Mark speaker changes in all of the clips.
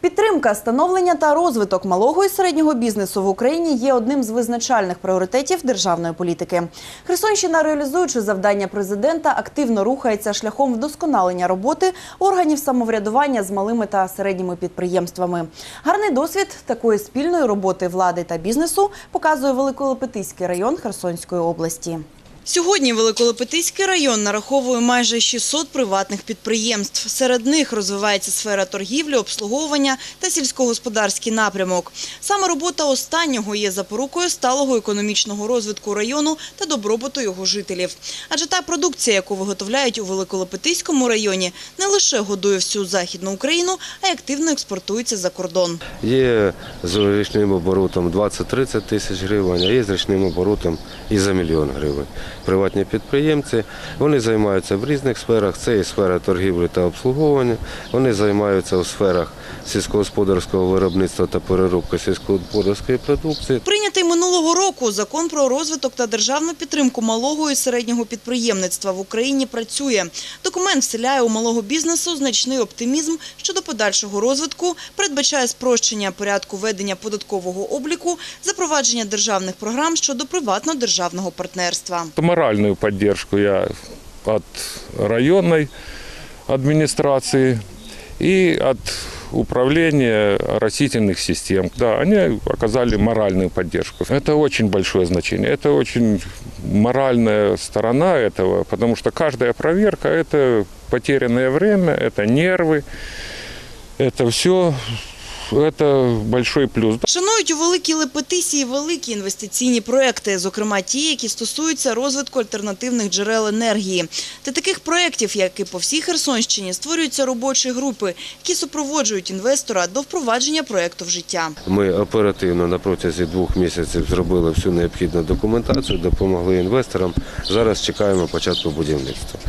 Speaker 1: Підтримка, становлення та розвиток малого і середнього бізнесу в Україні є одним з визначальних пріоритетів державної політики. Херсонщина, реалізуючи завдання президента, активно рухається шляхом вдосконалення роботи органів самоврядування з малими та середніми підприємствами. Гарний досвід такої спільної роботи влади та бізнесу показує Великолепетиський район Херсонської області. Сьогодні Великолепетиський район нараховує майже 600 приватних підприємств. Серед них розвивається сфера торгівлі, обслуговування та сільськогосподарський напрямок. Саме робота останнього є запорукою сталого економічного розвитку району та добробуту його жителів. Адже та продукція, яку виготовляють у Великолепетиському районі, не лише годує всю Західну Україну, а й активно експортується за кордон.
Speaker 2: Є з річним оборотом 20-30 тисяч гривень, а є з річним оборотом і за мільйон гривень. Приватні підприємці вони займаються в різних сферах. Це і сфера торгівлі та обслуговування. Вони займаються у сферах сільськогосподарського виробництва та переробки сільськогосподарської продукції.
Speaker 1: Прийнятий минулого року закон про розвиток та державну підтримку малого і середнього підприємництва в Україні працює. Документ вселяє у малого бізнесу значний оптимізм щодо подальшого розвитку, передбачає спрощення порядку ведення податкового обліку, запровадження державних програм щодо приватно-державного партнерства.
Speaker 3: Моральную поддержку я от районной администрации и от управления растительных систем. Да, они оказали моральную поддержку. Это очень большое значение. Это очень моральная сторона этого, потому что каждая проверка – это потерянное время, это нервы, это все, это большой плюс.
Speaker 1: Шанують у Великій Лепетисі і великі інвестиційні проекти, зокрема ті, які стосуються розвитку альтернативних джерел енергії. Та таких проєктів, як і по всій Херсонщині, створюються робочі групи, які супроводжують інвестора до впровадження проєкту в життя.
Speaker 2: Ми оперативно на протязі двох місяців зробили всю необхідну документацію, допомогли інвесторам. Зараз чекаємо початку будівництва.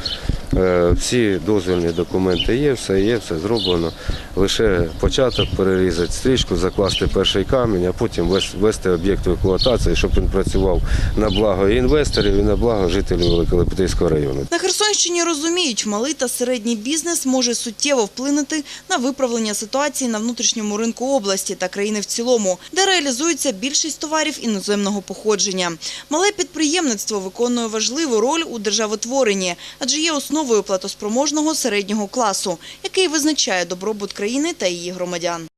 Speaker 2: Е, Всі дозвільні документи є, все є, все зроблено. Лише початок перерізати стрічку, закласти перший камінь, а потім вес- вести об'єкт в експлуатації, щоб він працював на благо інвесторів і на благо жителів Великолепетівського району.
Speaker 1: На Херсонщині розуміють, малий та середній бізнес може суттєво вплинути на виправлення ситуації на внутрішньому ринку області та країни в цілому, де реалізується більшість товарів іноземного походження. Мале підприємництво виконує важливу роль у державотворенні, адже є основою платоспроможного середнього класу, який визначає добробут країни та її громадян.